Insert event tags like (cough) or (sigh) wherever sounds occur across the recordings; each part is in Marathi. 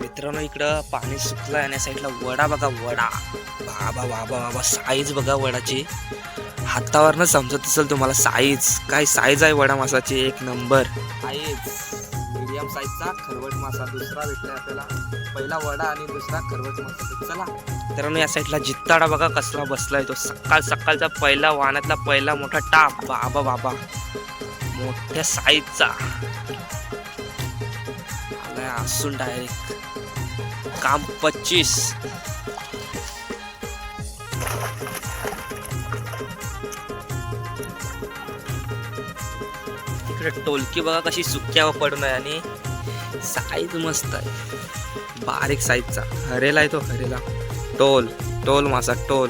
मित्रांनो इकडं पाणी सुकलं आणि या साईडला वडा बघा वडा. बाबा बाबा बाबा साईज बघा वडाची. हातावरनं समजत असेल तुम्हाला साईज काय साईज आहे वडा मासाची? एक नंबर साईज मीडियम साईजचा खरवट मासा. दुसरा भेटलाय आपल्याला. पहिला वडा आणि दुसरा खरवट मासा. चला. मित्रांनो या साईडला जित्ताडा बघा कसला बसलाय तो. सकाळ सकाळचा पहिला वाहनातला पहिला मोठा टाप. बाबा बाबा. मोठ्या साईजचा आलाय असून डायरेक्ट काम पच्चीस। इकडे टोलकी बघा कशी सुक्यावर पडून आहे आणि साईज मस्त आहे. बारीक साईजचा हरेला आहे तो हरेला. टोल टोल मासा टोल.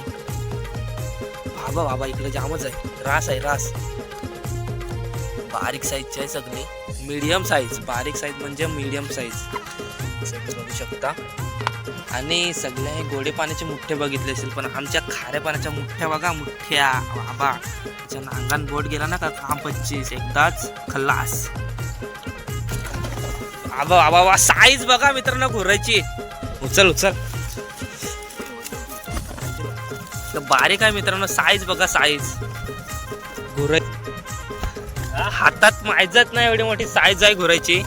बाबा बाबा इकडे जामच आहे. रास आहे रास. बारीक साईजची आहे सगळी. मीडियम साईज बारीक साईज म्हणजे मीडियम साईज सगळं बघू शकता? आणि सगळ्या हे गोडे पाण्याचे मुठ्ठे बघितले असेल पण आमच्या खाऱ्या पाण्याच्या मुठ्ठ्या बघा मुठ्ठ्या. बाबा त्याच्या नांगान बोट गेला ना का काम पच्चीस. एकदाच खल्लास. आबा आबा वा साईज बघा मित्रांनो घोरायची उचल उचल. तर बारीक आहे मित्रांनो साईज बघा साईज घोराय हातात मायजत नाही एवढी मोठी साईज आहे घोरायची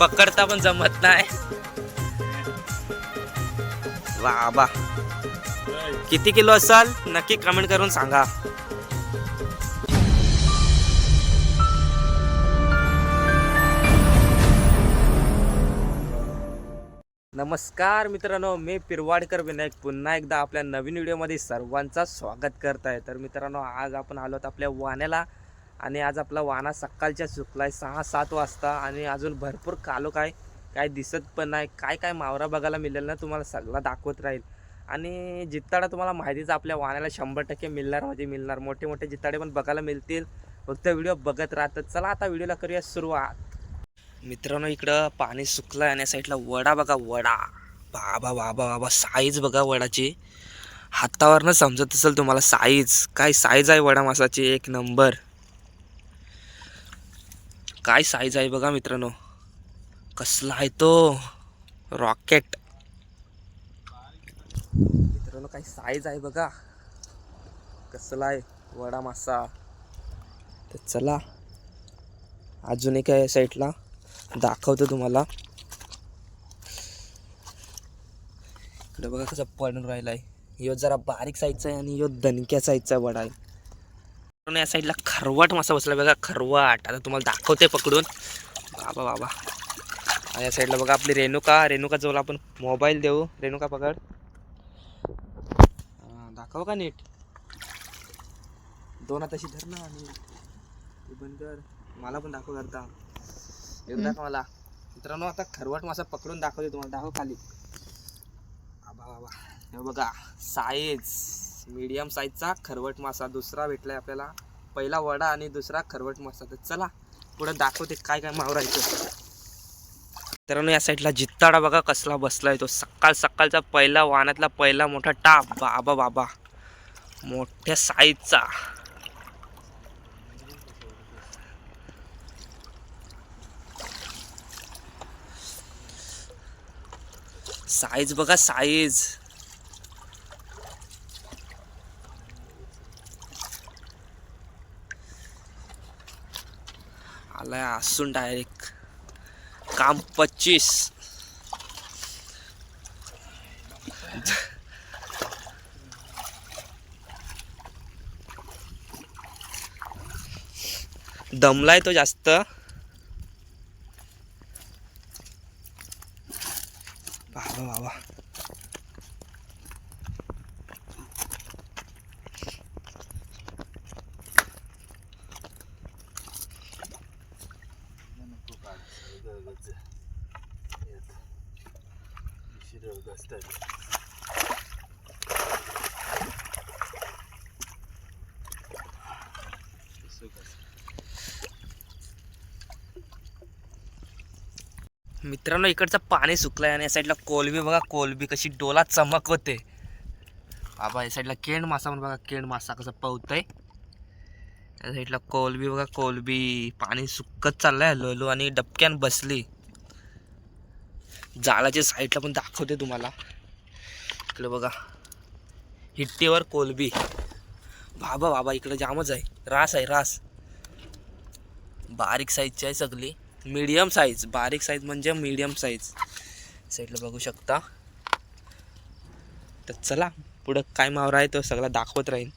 पकडता पण जमत नाही. बाबा किती किलो असाल? नक्की कमेंट करून सांगा. नमस्कार मित्रांनो मी पिरवाडकर विनायक. पुन्हा एकदा आपल्या नवीन व्हिडिओमध्ये सर्वांचं स्वागत करत आहे तर मित्रांनो आज आपण आलो आहोत आपल्या वाण्याला. आणि आज आपला वाना सकाळच्या चुकलाय सहा सात वाजता. आणि अजून भरपूर कालुक आहे काय दिसत पण नाही काय काय मावरा बघायला मिळेल ना तुम्हाला सगळा दाखवत राहील. आणि जित्ताडा तुम्हाला माहितीच आपल्या वाण्याला शंभर टक्के मिळणार म्हणजे मिळणार. मोठे मोठे जित्ताडे पण बघायला मिळतील. फक्त व्हिडिओ बघत राहतात चला आता व्हिडिओला करूया सुरुवात. मित्रांनो इकडं पाणी सुकलं आणि या साईडला वडा बघा वडा. बाबा बाबा बाबा साईज बघा वडाची. हातावरनं समजत असेल तुम्हाला साईज काय साईज आहे वडा मासाची? एक नंबर काय साईज आहे बघा मित्रांनो. कसला आहे तो? रॉकेट मित्रांनो काही साईज आहे बघा. कसला आहे? वडा मासा. तर चला अजून एक या साईडला दाखवतो तुम्हाला. इकडे बघा कसं पडून राहिलाय. ह्यो जरा बारीक साईजचा आहे आणि यो दणक्या साईजचा वडा आहे. या साईडला खरवाट मासा बसला बघा. खरवाट. आता तुम्हाला दाखवते पकडून. बाबा बाबा. आणि या साईडला बघा आपली रेणुका. रेणुका जवळ आपण मोबाईल देऊ. रेणुका पकड. दाखव का नीट? दोन हाताशी धर ना आणि बंद कर. मला पण दाखव करता एकदा का मला. मित्रांनो आता खरवट मासा पकडून दाखवते तुम्हाला. दाखव खाली. आबा बाबा हे बघा साईज मीडियम साईजचा खरवट मासा. दुसरा भेटलाय आपल्याला. पहिला वडा आणि दुसरा खरवट मासा. तर चला पुढे दाखवते काय काय मावरायचं. मित्रांनो या साईडला जित्ताडा बघा कसला बसलाय तो. सकाळ सकाळचा पहिला वाहनातला पहिला मोठा टाप. बाबा बाबा. मोठ्या साईजचा. साईज बघा साईज. आलाय असून डायरेक्ट काम पच्चीस दमलाय तो जास्त बाबा बाबा मित्रांनो इकडचं पाणी सुकलंय आणि या साईडला कोलबी बघा कोलबी कशी डोला चमकवते बाबा या साईडला केंड मासा पण बघा केंड मासा कसं पवतय. या साईडला कोलबी बघा कोलबी पाणी सुकत चाललंय लोलो आणि डबक्यान बसली. जाळाच्या साईडला पण दाखवते तुम्हाला. इकडे बघा. हिट्टीवर कोलबी. बाबा बाबा इकडे जामच आहे. रास आहे रास. बारीक साईजची आहे सगळी. मीडियम साईज बारीक साईज म्हणजे मीडियम साईज साईडला बघू शकता. तर चला पुढं काय मावरा आहे तो सगळा दाखवत राहील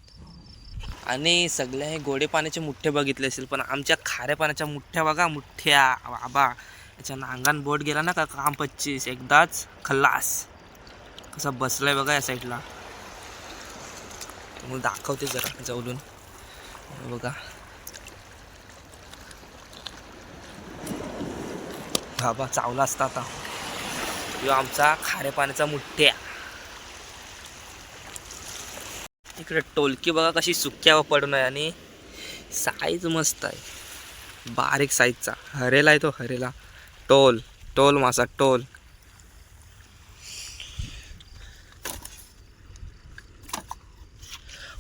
आणि सगळ्या हे गोडे पाण्याचे मुठ्ठे बघितले असेल पण आमच्या खाऱ्या पाण्याच्या मुठ्ठ्या बघा मुठ्ठ्या. बाबा. त्याच्या नांगान बोट गेला ना का काम पच्चीस एकदाच खल्लास. कसा बसलाय बघा या साईडला मग दाखवते जरा जवळून. बघा. बाबा चावला असता आता. यो आमचा खाऱ्या पाण्याचा मुठ्ठ्या. इकडे टोलकी बघा कशी सुक्या पडून आहे आणि साईज मस्त आहे. बारीक साईजचा हरेला आहे तो हरेला. टोल टोल मासा टोल.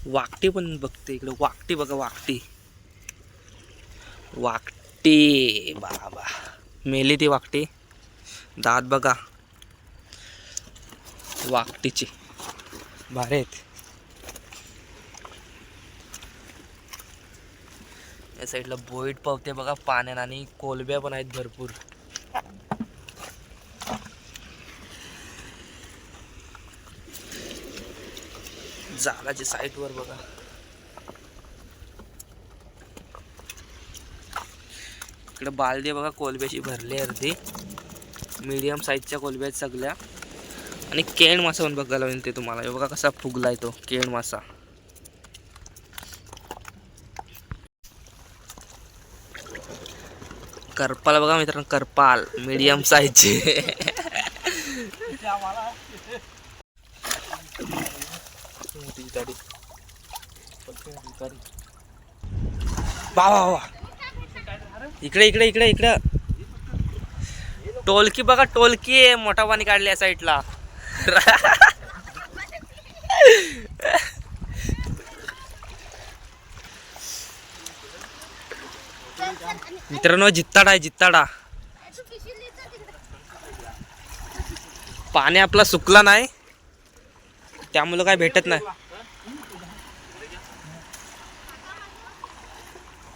वाकटी पण बघते इकडे वाकटी बघा वाकटी. वाकटी बाबा. मेली ती वाकटी. दात बघा. वाकटीची. भारी आहेत. या साईडला बोईट पावते बघा पाण्यात आणि कोलब्या पण आहेत भरपूर. जागाच्या साईटवर बघा. इकडे बालदे बघा कोलब्याची भरली अर्धी. मीडियम साईजच्या कोलब्या आहेत सगळ्या. आणि केण मासा पण बघायला मिळते तुम्हाला. बघा कसा फुगलाय तो केण मासा. करपाल बघा मित्रांनो करपाल. मीडियम साईजचे बाबा बाबा इकडे इकडे इकडे इकडे. टोलकी बघा टोलकी आहे. मोठा पाणी काढले या साईडला मित्रांनो जित्ताडा आहे जित्ताडा. पाणी आपला सुकला नाही. त्यामुळं काय भेटत नाही.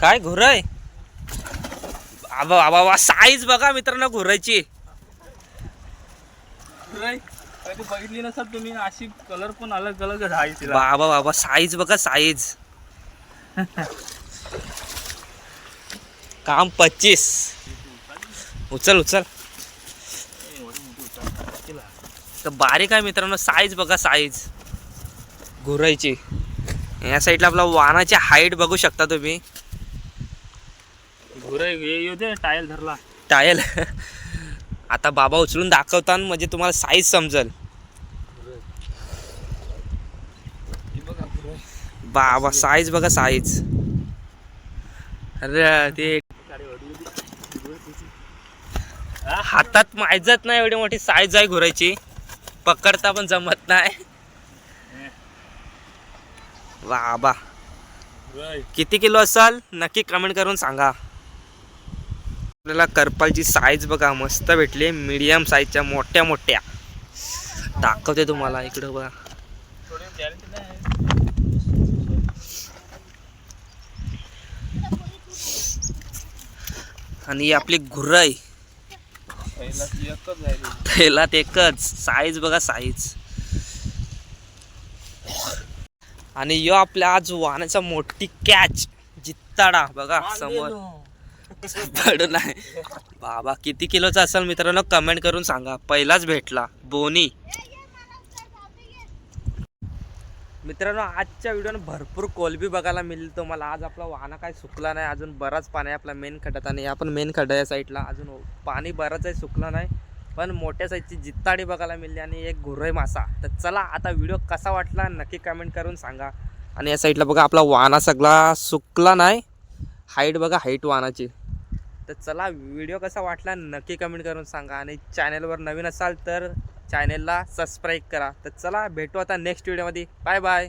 काय घोरय? बाबा बाबा बा साईज बघा मित्रांनो घोरायची. बघितली नसाल तुम्ही अशी कलर पण अलग अलग आहे बाबा बाबा साईज बघा साईज काम पच्चीस. उचल उचल. तर बारीक आहे मित्रांनो साईज बघा साईज घोरायची. या साईडला आपला वाहनाची हाईट बघू शकता तुम्ही. येऊ दे टायल धरला. टायल (laughs) आता बाबा उचलून दाखवतात म्हणजे तुम्हाला साईज समजल. बाबा साईज बघा साईज अरे ते हातात माहिजत नाही एवढी मोठी साईज आहे घुरायची पकडता पण जमत नाही. बाबा किती किलो असाल? नक्की कमेंट करून सांगा. आपल्याला करपालची साईज बघा मस्त भेटली. मीडियम साईजच्या मोठ्या मोठ्या. दाखवते तुम्हाला इकडं बघा. आणि आपली घुरई. थैलात एकच. एकच साईज बघा साईज आणि यो आपल्या आज वाहनाचा मोठी कॅच जित्ताडा बघा समोर. पडू नाही. बाबा किती किलोचा असेल मित्रांनो कमेंट करून सांगा. पहिलाच भेटला. बोनी. मित्रांनो आजच्या व्हिडिओनं भरपूर कोलबी बघायला मिळेल तुम्हाला. आज आपला वाहना काय सुकला नाही. अजून बराच पाणी आहे आपला मेन खड्यात आणि आपण मेन खड्डा या साईडला अजून पाणी बराच आहे सुकलं नाही. पण मोठ्या साईजची जित्ताडी बघायला मिळली आणि एक घुरय मासा. तर चला आता व्हिडिओ कसा वाटला नक्की कमेंट करून सांगा. आणि या साईडला बघा आपला वाहना सगळा सुकला नाही. हाईट बघा हाईट वाहनाची. तर चला व्हिडिओ कसा वाटला नक्की कमेंट करून सांगा. आणि चॅनलवर नवीन असाल तर चॅनेलला सबस्क्राईब करा. तर चला भेटू आता नेक्स्ट व्हिडिओमध्ये बाय बाय